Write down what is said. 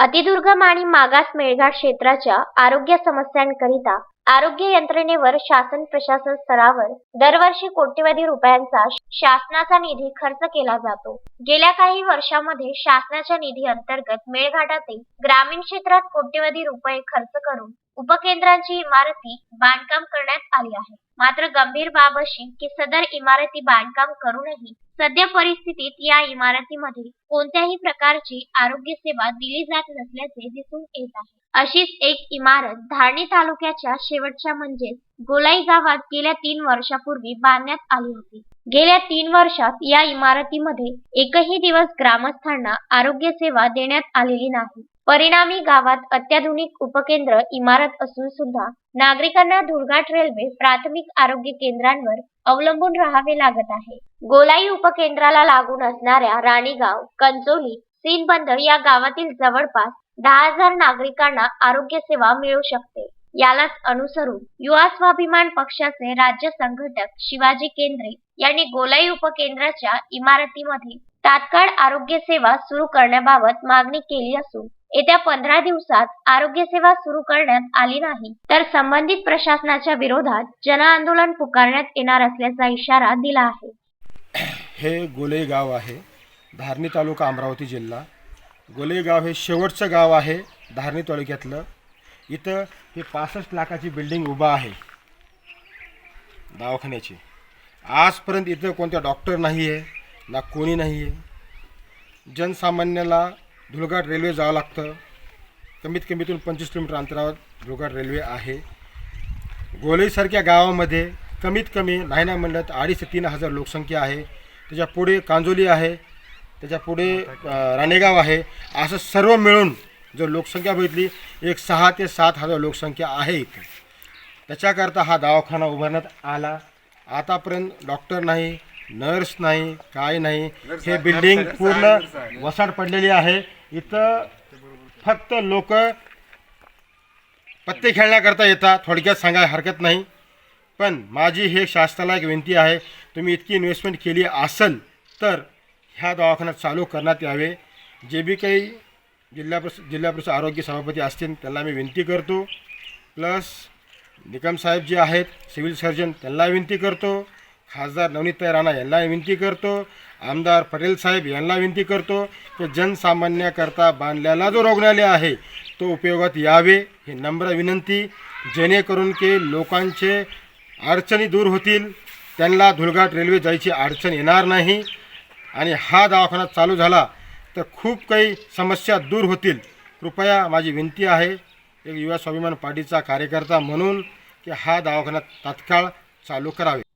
अतिदुर्गम आणि मागास मेळघाट क्षेत्राच्या आरोग्य समस्यांकरिता आरोग्य यंत्रणेवर शासन प्रशासन स्तरावर दरवर्षी कोट्यवधी रुपयांचा शासनाचा निधी खर्च केला जातो. गेल्या काही वर्षांमध्ये शासनाच्या निधी अंतर्गत मेळघाटातील ग्रामीण क्षेत्रात कोट्यवधी रुपये खर्च करून उपकेंद्रांची इमारती बांधकाम करण्यात आली आहे. मात्र गंभीर बाब अशी की सदर इमारती बांधकाम करूनही सध्या परिस्थितीत या इमारतीमध्ये कोणत्याही प्रकारची आरोग्य सेवा दिली जात नसल्याचे दिसून येत आहे. अशीच एक इमारत धारणी तालुक्याच्या शेवटच्या म्हणजेच गोलाई गावात गेल्या तीन वर्षापूर्वी बांधण्यात आली होती. गेल्या तीन वर्षात या इमारतीमध्ये एकही दिवस ग्रामस्थांना आरोग्य सेवा देण्यात आलेली नाही. परिणामी गावात अत्याधुनिक उपकेंद्र इमारत असून सुद्धा नागरिकांना धुळघाट रेल्वे प्राथमिक आरोग्य केंद्रांवर अवलंबून राहावे लागत आहे. गोलाई उपकेंद्राला लागून असणाऱ्या राणीगाव कंचोली सीनबंद या गावातील जवळपास दहा हजार नागरिकांना आरोग्य सेवा मिळू शकते. यालाच अनुसरून युवा स्वाभिमान पक्षाचे राज्य संघटक शिवाजी केंद्रे यांनी गोलाई उपकेंद्राच्या इमारतीमध्ये तात्काळ आरोग्य सेवा सुरू करण्याबाबत मागणी केली असून येत्या पंधरा दिवसात आरोग्य सेवा सुरू करण्यात आली नाही. तर संबंधित प्रशासनाच्या विरोधात जनआंदोलन पुकारण्यात येणार असल्याचा इशारा दिला आहे. हे गोलेगाव आहे धारणी तालुका अमरावती जिल्हा. गोलेगाव हे शेवटचं गाव आहे धारणी तालुक्यातलं. इथं ही पासष्ट लाखाची बिल्डिंग उभा आहे. दवाखान्याची. आजपर्यंत इथं कोणत्या डॉक्टर नाही आहे ना कोणी नाही आहे जनसामान्याला धुळघाट रेल्वे जावं लागतं. कमीत कमीतून पंचवीस किलोमीटर अंतरावर धुळघाट रेल्वे आहे. गोलईसारख्या गावामध्ये कमीत कमी नाही ना म्हणलं तर अडीच ते तीन हजार लोकसंख्या आहे. त्याच्या पुढे कांजोली आहे. त्याच्या पुढे राणेगाव आहे. असं सर्व मिळून जर लोकसंख्या बघितली एक सहा ते सात हजार लोकसंख्या आहे इथे. त्याच्याकरता हा दवाखाना उभारण्यात आला. आतापर्यंत डॉक्टर नाही नर्स नाही काय नाही हे बिल्डिंग पूर्ण वसाड पडलेली आहे. इथं फक्त लोक पत्ते खेळण्याकरता येतात थोडक्यात सांगायला हरकत नाही. पण माझी हे शासनाला एक विनंती आहे तुम्ही इतकी इन्व्हेस्टमेंट केली असेल तर ह्या दवाखान्यात चालू करण्यात यावे. जे बी काही जिल्हा परिषद जिल्हा परिषद आरोग्य सभापती असतील त्यांना मी विनंती करतो. प्लस निकम साहेब जे आहेत सिव्हिल सर्जन त्यांना विनंती करतो. खासदार नवनीत राणा यांना विनंती करतो. आमदार पटेल साहेब यांना विनंती करतो की जनसामान्याकरता बांधलेला जो रुग्णालय आहे तो उपयोगात यावे ही नम्र विनंती. जेणेकरून की लोकांचे अडचणी दूर होतील. त्यांना धुळघाट रेल्वे जायची अडचण येणार नाही. आणि हा दवाखाना चालू झाला तर खूप काही समस्या दूर होतील. कृपया माझी विनंती आहे एक युवा स्वाभिमान पार्टीचा कार्यकर्ता म्हणून की हा दवाखाना तात्काळ चालू करावे.